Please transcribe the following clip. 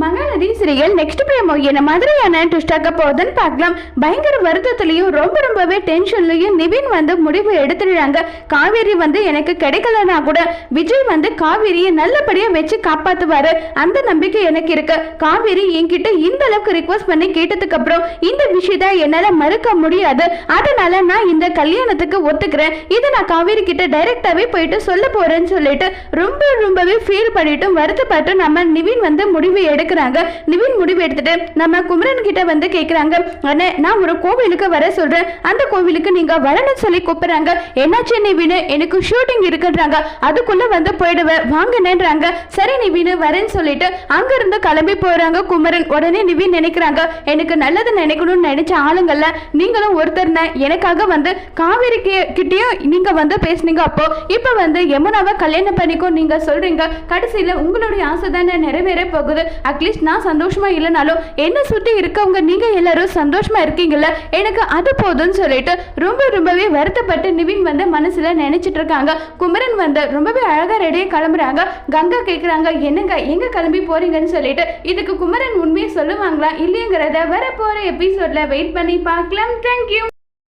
Mahanadi சிறியல் next பிரேமோ என்ன மாதிரியான ட்விஸ்டாக்க போகுதுன்னு பார்க்கலாம். பயங்கர வருத்தத்துலையும் ரொம்ப ரொம்பவே டென்ஷன்லையும் நிவின் வந்து முடிவு எடுத்துடுறாங்க. காவேரி வந்து எனக்கு கிடைக்கலனா கூட விஜய் வந்து காவேரியை நல்லபடியாக வச்சு காப்பாற்றுவாரு அந்த நம்பிக்கை எனக்கு இருக்கு. காவேரி என்கிட்ட இந்த அளவுக்கு ரிக்வஸ்ட் பண்ணி கேட்டதுக்கு அப்புறம் இந்த விஷயத்த என்னால் மறுக்க முடியாது. அதனால நான் இந்த கல்யாணத்துக்கு ஒத்துக்கிறேன். இதை நான் காவேரி கிட்ட டைரக்டாகவே போயிட்டு சொல்ல போறேன்னு சொல்லிட்டு ரொம்ப ரொம்பவே ஃபீல் பண்ணிட்டும் வருத்தப்பட்டு நம்ம நிவின் வந்து முடிவு எடுக்கிறாங்க நிவின் முடிவு எடுத்துட்டு நம்ம குமரன் கிட்ட வந்து கேக்குறாங்க. அண்ணே நான் ஒரு கோவிலுக்கு வர சொல்றேன். அந்த கோவிலுக்கு நீங்க வரணும்னு சொல்லி கூப்பிடுறாங்க. என்னாச்சு நிவின்? எனக்கு ஷூட்டிங் இருக்குன்றாங்க. அதுக்குள்ள வந்து போயிடுவேன் வாங்கினேன்றாங்க சரி நிவின் வரேன்னு சொல்லிட்டு அங்க இருந்து கிளம்பி போறாங்க குமரன். உடனே நிவின் நினைக்கிறாங்க எனக்கு நல்லது நினைக்கணும்னு நினைச்ச ஆளுங்கள்ல நீங்களும் ஒருத்தர்ன. எனக்காக வந்து காவேரி கிட்டயும் நீங்க வந்து பேசுனீங்க அப்போ. இப்ப வந்து யமுனாவை கல்யாணம் பண்ணிக்கோ நீங்க சொல்றீங்க. கடைசியில உங்களுடைய ஆசை தானே நிறைவேற போகுது. அட்லீஸ்ட் நான் சந்தோஷமா இல்லைனாலும் என்னை சுத்தி இருக்கவங்க நீங்க எல்லாரும் சந்தோஷமா இருக்கீங்கல்ல? எனக்கு அது போதும்னு சொல்லிட்டு ரொம்ப ரொம்பவே வருத்தப்பட்டு நிவின் வந்து மனசுல நினைச்சிட்டு இருக்காங்க. குமரன் வந்து ரொம்பவே அழகா ரெடியாக கிளம்புறாங்க. கங்கா கேக்குறாங்க என்னங்க எங்க கிளம்பி போறீங்கன்னு சொல்லிட்டு இதுக்கு குமரன் உண்மையை சொல்லுவாங்களா இல்லையங்கிறத வர போற எபிசோட்ல வெயிட் பண்ணி பார்க்கலாம். தேங்க்யூ